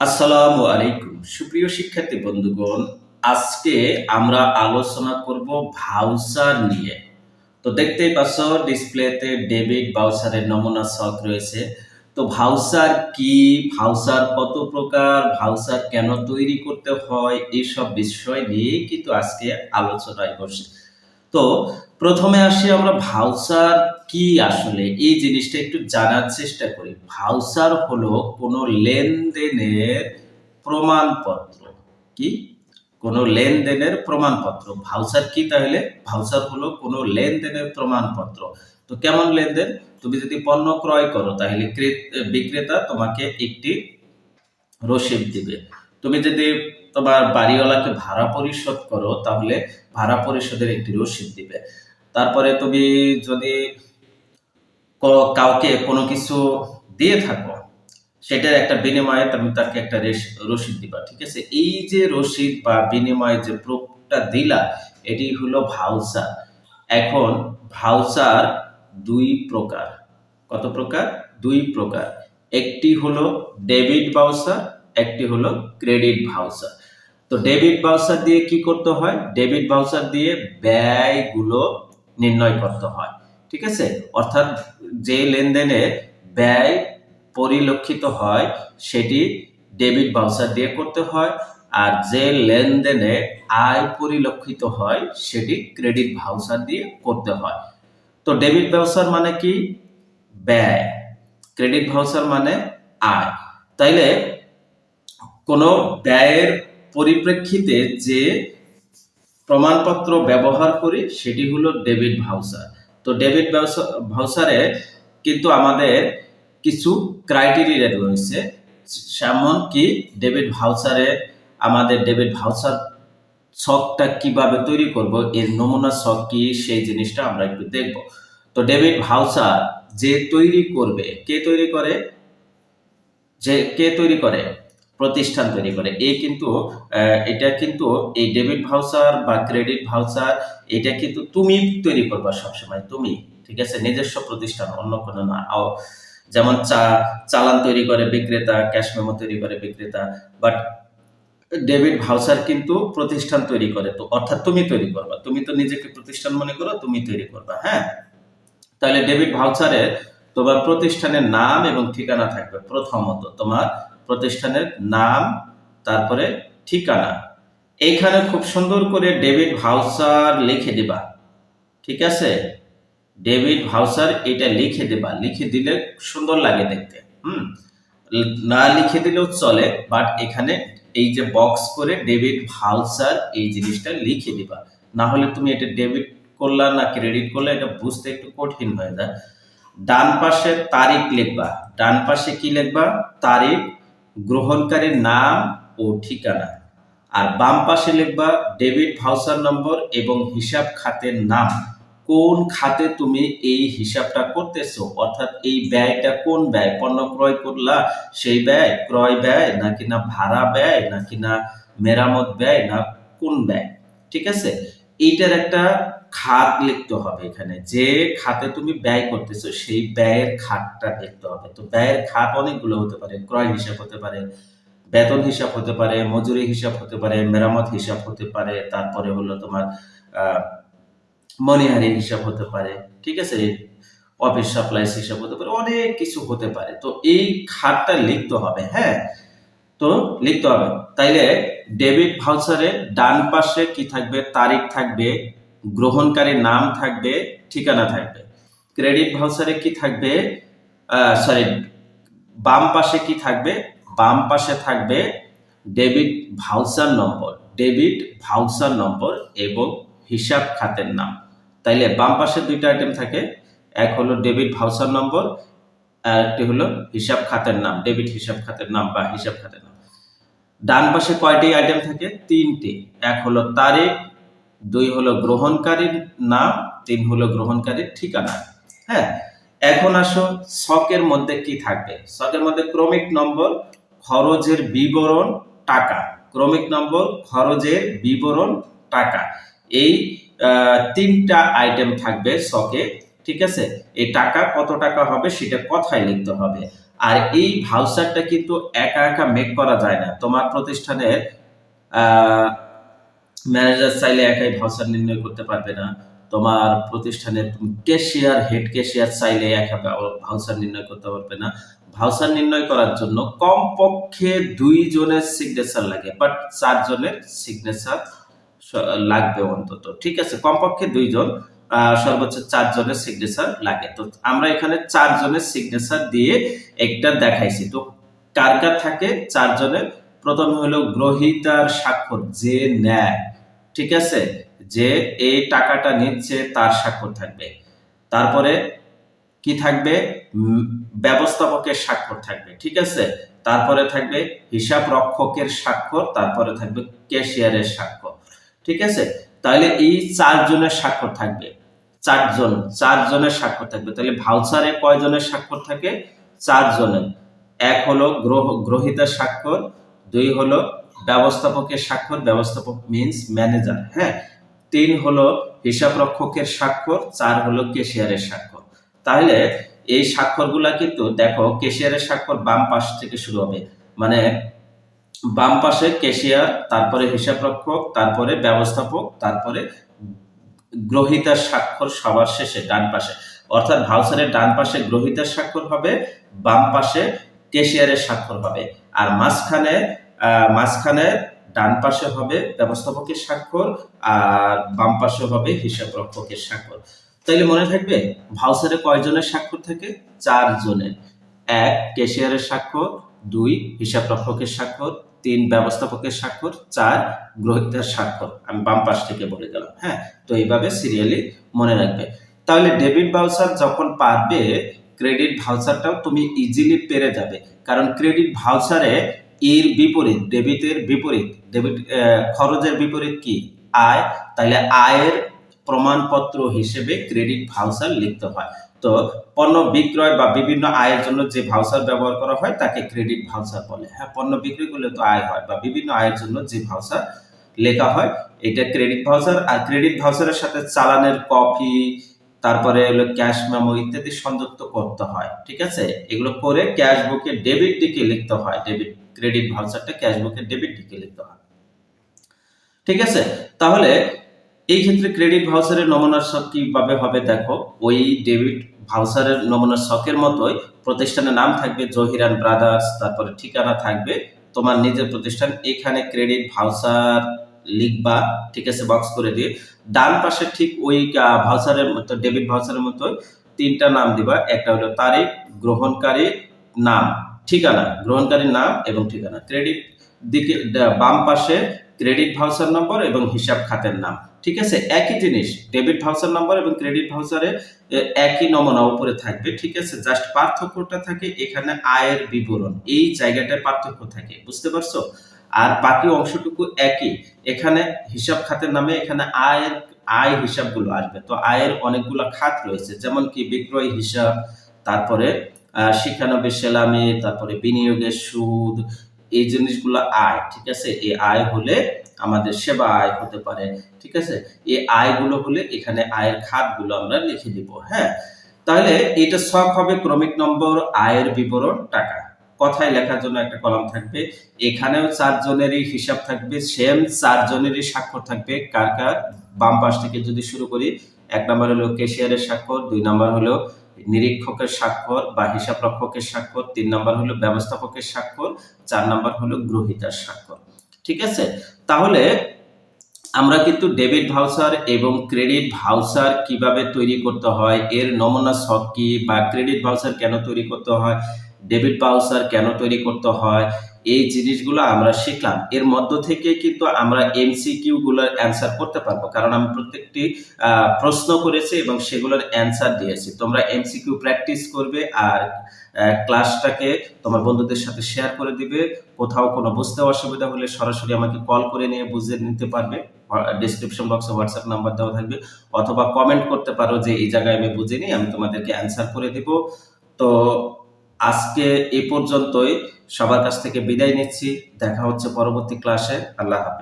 আসসালামু আলাইকুম। সুপ্রিয় শিক্ষার্থী বন্ধুগণ, আজকে আমরা আলোচনা করব ভাউচার নিয়ে। তো দেখতেই পাচ্ছ, ডিসপ্লেতে ডেবিট, ভাউচারের নমুনা ছক রয়েছে। তো ভাউচার কি? ভাউচার কত প্রকার? ভাউচার কেন তৈরি করতে হয়? এইসব বিষয় নিয়ে কিন্তু আজকে আলোচনায় বসে। তো প্রথমে আসি আমরা ভাউচার কি আসলে? এই জিনিসটা একটু জানার চেষ্টা করি। ভাউচার হলো কোনো লেনদেনের প্রমাণপত্র। কি? কোনো লেনদেনের প্রমাণপত্র। ভাউচার কি তাহলে? ভাউচার হলো কোনো লেনদেনের প্রমাণপত্র। তো কেমন লেনদেন? তুমি যদি পণ্য ক্রয় করো, তাহলে বিক্রেতা তোমাকে একটি রসিদ দিবে। তুমি যদি তোমার বাড়িওয়ালাকে ভাড়া পরিশোধ করো, তাহলে ভাড়া পরিশোধের একটি রসিদ দিবে। তারপরে তুমি যদি কাউকে কোনো কিছু দিয়ে থাকো, সেটার একটা বিনিময়ে তুমি তাকে একটা রেস- রসিদ দিবা, ঠিক আছে? এই যে রসিদ বা বিনিময়ে যে প্রুফটা দিলা, এটি হলো ভাউচার। এখন ভাউচার দুই প্রকার। কত প্রকার? দুই প্রকার। একটি হলো ডেবিট ভাউচার, একটি হলো ক্রেডিট ভাউচার। তো ডেবিট ভাউচার দিয়ে কি করতে হয়? ডেবিট ভাউচার দিয়ে ব্যয়গুলো নির্ণয় করতে হয়। ঠিক আছে? অর্থাৎ যে লেনদেনে ব্যয় পরিলক্ষিত হয়, সেটি ডেবিট ভাউচার দিয়ে করতে হয়, আর যে লেনদেনে আয় পরিলক্ষিত হয়, সেটি ক্রেডিট ভাউচার দিয়ে করতে হয়। তো ডেবিট ভাউচার মানে কি? ব্যয়। ক্রেডিট ভাউচার মানে আয়। তাইলে কোনো ব্যয়ের পরিপ্রেক্ষিতে যে প্রমাণপত্র ব্যবহার করি, সেটি হলো ডেবিট ভাউচার তো ডেবিট ভাউচারে কিন্তু আমাদের কিছু ক্রাইটেরিয়া রয়েছে যেমন কি ডেবিট ভাউচারে আমাদের ডেবিট ভাউচার ছকটা কীভাবে তৈরি করব, এর নমুনা ছক কি, সেই জিনিসটা আমরা একটু দেখব। তো ডেবিট ভাউচার যে তৈরি করবে, কে তৈরি করে? যে কে তৈরি করে? প্রতিষ্ঠান তৈরি করে। এই কিন্তু এটা কিন্তু এই ডেবিট ভাউচার বা ক্রেডিট ভাউচার, এটা কিন্তু তুমি তৈরি করবা সবসময়, তুমি, ঠিক আছে? নিজস্ব প্রতিষ্ঠান, অন্য কোনো না। যেমন চা, চালান তৈরি করে বিক্রেতা, ক্যাশ মেমো তৈরি করে বিক্রেতা বাট ডেবিট ভাউচার কিন্তু প্রতিষ্ঠান তৈরি করে তো, অর্থাৎ তুমি তৈরি করবা। তুমি তো নিজেকে প্রতিষ্ঠান মনে করো, তুমি তৈরি করবা হ্যাঁ? তাহলে ডেবিট ভাউচারে তোমার প্রতিষ্ঠানের নাম এবং ঠিকানা থাকবে প্রথমত তোমার প্রতিষ্ঠানের নাম, তারপরে ঠিকানা। এইখানে খুব সুন্দর করে ডেবিট ভাউচার লিখে দিবা। ঠিক আছে? ডেবিট ভাউচার এটা লিখে দেবা। লিখে দিলে সুন্দর লাগে দেখতে। হুম? না লিখে দিলেও চলে বাট এখানে এই যে বক্স করে ডেবিট ভাউচার এই জিনিসটা লিখে দিবা। না হলে তুমি এটা ডেবিট করলা না ক্রেডিট করলে, এটা বুঝতে একটু কঠিন হয়ে যায়। ডান পাশে তারিখ লিখবা। ডান পাশে কি লিখবা? তারিখ গ্রহণকারীর নাম ও ঠিকানা। আর বাম পাশে লিখবা ডেবিট ভাউচার নম্বর এবং হিসাব খাতের নাম। কোন খাতে তুমি এই হিসাবটা করতেছো? অর্থাৎ এই ব্যয়টা কোন ব্যয়? পণ্য ক্রয় করলা, সেই ব্যয়? ক্রয় ব্যয়? নাকি না ভাড়া ব্যয়? নাকি না মেরামত ব্যয়? না কোন ব্যয়? ঠিক আছে? এইটার একটা খাত লিখতে হবে এখানে। যে খাতে তুমি ব্যয় করতেছো, সেই ব্যয়ের খাতটা দেখতে হবে। তো ব্যয়ের খাত অনেকগুলো হতে পারে, ক্রয় হিসাব হতে পারে, বেতন হিসাব হতে পারে, মজুরি হিসাব হতে পারে, মেরামত হিসাব হতে পারে, তারপরে হলো তোমার মনিহারি হিসাব হতে পারে, ঠিক আছে? অফিস সাপ্লাইস হিসাব হতে পারে, অনেক কিছু হতে পারে। তো এই খাতটা লিখতে হবে হ্যাঁ? তো লিখতে হবে। তাইলে ডেবিট ভাউচারে ডান পাশে কি থাকবে? তারিখ থাকবে গ্রহণকারীর নাম থাকবে, ঠিকানা থাকবে। ক্রেডিট ভাউচারে কি থাকবে? সরি বাম পাশে কি থাকবে? বাম পাশে থাকবে debit voucher number, debit voucher number এবং হিসাব খাতের নাম। তাইলে বাম পাশে দুইটা আইটেম থাকে, এক হলো ডেবিট ভাউচার নম্বর, আর একটি হলো হিসাব খাতের নাম, ডেবিট হিসাব খাতের নাম বা হিসাব খাতের নাম। ডান পাশে কয়টি আইটেম থাকে? তিনটি। এক হলো তারিখ দুই হলো গ্রহণকারীর নাম, তিন হলো গ্রহণকারীর ঠিকানা। হ্যাঁ এখন আসো শখের মধ্যে কি থাকবে? শকের মধ্যে ক্রমিক নম্বর, খরচের বিবরণ, টাকা। ক্রমিক নম্বর, খরচের বিবরণ, টাকা। এই তিনটা আইটেম থাকবে শকে ঠিক আছে? এই টাকা কত টাকা হবে সেটা কথায় লিখতে হবে। আর এই ভাউচারটা কিন্তু একা একা মেক করা যায় না। তোমার প্রতিষ্ঠানের ম্যানেজার চাইলে একাই ভাউচার নির্ণয় করতে পারবে না। তোমার প্রতিষ্ঠানের ক্যাশিয়ার হেড ক্যাশিয়ার চাইলে একা ভাউচার নির্ণয় করতে পারবে না। ভাউচার নির্ণয় করার জন্য কমপক্ষে দুই জনের সিগনেচার লাগে বাট চারজনের সিগনেচার লাগবে অন্তত। ঠিক আছে? কমপক্ষে দুইজন সর্বোচ্চ চারজনের সিগনেচার লাগে। তো আমরা এখানে চারজনের সিগনেচার দিয়ে একটা দেখাইছি। তো কার কার থাকে? চারজনের প্রথমে হলো গ্রহিতার স্বাক্ষর, যে নেয়, ঠিক আছে? যে এই টাকাটা নিচ্ছে তার স্বাক্ষর থাকবে। তারপরে কি থাকবে? ব্যবস্থাপকের স্বাক্ষর থাকবে, ঠিক আছে? তারপরে থাকবে হিসাব রক্ষকের স্বাক্ষর, তারপরে থাকবে ক্যাশিয়ারের স্বাক্ষর, ঠিক আছে? তাহলে এই চারজনের স্বাক্ষর থাকবে। চারজন, চারজনের স্বাক্ষর থাকবে। তাহলে ভাউচারে কয়জনের স্বাক্ষর থাকে? চারজনের। এক হলো গ্রহ, গ্রহিতার স্বাক্ষর দুই হলো ব্যবস্থাপকের স্বাক্ষর, ব্যবস্থাপক মিন্স ম্যানেজার হ্যাঁ? তিন হলো হিসাব রক্ষকের স্বাক্ষর, চার হলো কেশিয়ারের স্বাক্ষর। তাহলে এই স্বাক্ষরগুলা কিন্তু দেখো কেশিয়ারের স্বাক্ষর বাম পাশ থেকে শুরু হবে। মানে বাম পাশে কেশিয়ার তারপরে হিসাব রক্ষক, তারপরে ব্যবস্থাপক, তারপরে গ্রহিতার স্বাক্ষর সবার শেষে, ডান পাশে। অর্থাৎ ভাউচারের ডান পাশে গ্রহিতার স্বাক্ষর হবে, বাম পাশে কেশিয়ারের স্বাক্ষর হবে। আর মাঝখানে মাঝখানে ডান পাশে হবে ব্যবস্থাপকের স্বাক্ষর আর বাম পাশে হবে হিসাব রক্ষকের স্বাক্ষর তাইলে মনে থাকবে ভাউচারে কয়জনের স্বাক্ষর থাকে? চার জনের এক কেশিয়ারের স্বাক্ষর দুই হিসাব রক্ষকের স্বাক্ষর তিন, ব্যবস্থাপকের স্বাক্ষর চার, গ্রহিতার স্বাক্ষর আমি বাম পাশ থেকে বলে গেলাম হ্যাঁ? তো এইভাবে সিরিয়ালি মনে রাখবে। তাহলে ডেবিট ভাউচার যখন পারবে ক্রেডিট ভাউচারটাও তুমি ইজিলি পেরে যাবে। কারণ ক্রেডিট ভাউচারে এর বিপরীত ডেবিটের বিপরীত ডেবিট খরচের বিপরীত কি? আয়। তাহলে আয়ের প্রমাণপত্র হিসেবে ক্রেডিট ভাউচার লিখতে হয়। তো পণ্য বিক্রয় বা বিভিন্ন আয়ের জন্য যে ভাউচার ব্যবহার করা হয়, তাকে ক্রেডিট ভাউচার বলে। হ্যাঁ পণ্য বিক্রি করলে তো আয় হয় বা বিভিন্ন আয়ের জন্য যে ভাউচার লেখা হয়, এটা ক্রেডিট ভাউচার আর ক্রেডিট ভাউচারের সাথে চালানের কপি তারপরে হলো ক্যাশ মেমো ইত্যাদি সংযুক্ত করতে হয়, ঠিক আছে? এগুলো করে ক্যাশ বুকে ডেবিট দিকে লিখতে হয় ডেবিট ক্রেডিট ভাউচারটা ক্যাশ বুকে ডেবিট দিকে লিখতে হয়। ঠিক আছে? তাহলে এই ক্ষেত্রে ক্রেডিট ভাউচারের নমুনার শখ কীভাবে হবে দেখো, ওই ডেবিট ভাউচারের নমুনার শখের মতোই প্রতিষ্ঠানের নাম থাকবে জহিরান ব্রাদার্স তারপরে ঠিকানা থাকবে তোমার নিজের প্রতিষ্ঠান, এখানে ক্রেডিট ভাউচার লিখবা, ঠিক আছে বক্স করে দিয়ে। ডান পাশে ঠিক ওই ভাউচারের মতো ডেবিট ভাউচারের মতো তিনটা নাম দিবা। একটা হলো তারিখ, গ্রহণকারী নাম, ঠিকানা গ্রহণকারীর নাম এবং ঠিকানা। ক্রেডিট দিকে বাম পাশে ক্রেডিট ভাউচার নম্বর এবং হিসাব খাতের নাম, ঠিক আছে? একই জিনিস ডেবিট ভাউচার নম্বর এবং ক্রেডিট ভাউচারে একই নমুনা উপরে থাকবে, ঠিক আছে? জাস্ট পার্থক্যটা থাকে এখানে আয়ের বিবরণ, এই জায়গাটায় পার্থক্য থাকে, বুঝতে পারছ? আর বাকি অংশটুকু একই। এখানে হিসাব খাতের নামে এখানে আয়ের আয় হিসাবগুলো আসবে। তো আয়ের অনেকগুলো খাত রয়েছে যেমন কি বিক্রয় হিসাব তারপরে আহ, শিক্ষানবিশ সেলামি তারপরে বিনিয়োগের সুদ এই জিনিসগুলো আয় ঠিক আছে? এই আয় হলে আমাদের সেবা আয় হতে পারে ঠিক আছে? এই আয়গুলো হলে এখানে আয়ের খাতগুলো আমরা লিখে দিব হ্যাঁ? তাহলে এটা সব হবে ক্রমিক নম্বর আয়ের বিবরণ টাকা। কথায় লেখার জন্য একটা কলাম থাকবে। এখানেও চারজনেরই হিসাব থাকবে সেম চারজনেরই স্বাক্ষর থাকবে। কার কার? বাম পাশ থেকে যদি শুরু করি, এক নম্বর হলো কেশিয়ারের স্বাক্ষর, দুই নম্বর হলো নিরীক্ষকের স্বাক্ষর বা হিসাব রক্ষকের স্বাক্ষর, তিন নম্বর হলো ব্যবস্থাপকের স্বাক্ষর, চার নম্বর হলো গ্রহিতার স্বাক্ষর। ঠিক আছে? তাহলে আমরা কিন্তু ডেবিট ভাউচার এবং ক্রেডিট ভাউচার কীভাবে তৈরি করতে হয়, এর নমুনা সব কি বা ক্রেডিট ভাউচার কেন তৈরি করতে হয়, ডেবিট ভাউচার কেন তৈরি করতে হয় এই জিনিসগুলো আমরা শিখলাম। এর মধ্য থেকে কিন্তু আমরা এমসিকিউ গুলোর অ্যান্সার করতে পারব। কারণ আমি প্রত্যেকটি প্রশ্ন করেছি এবং সেগুলোর অ্যান্সার দিয়েছি। তোমরা এমসিকিউ প্র্যাকটিস করবে আর ক্লাসটাকে তোমার বন্ধুদের সাথে শেয়ার করে দিবে। কোথাও কোনো বুঝতে অসুবিধা হলে সরাসরি আমাকে কল করে নিয়ে বুঝে নিতে পারবে। ডিসক্রিপশন বক্সে হোয়াটসঅ্যাপ নাম্বার দেওয়া থাকবে। অথবা কমেন্ট করতে পারো যে, এই জায়গায় আমি বুঝিনি, আমি তোমাদেরকে অ্যান্সার করে দিব। তো আজকে এ পর্যন্তই। সবার কাছ থেকে বিদায় নিচ্ছি। দেখা হচ্ছে পরবর্তী ক্লাসে আল্লাহ হাফেজ।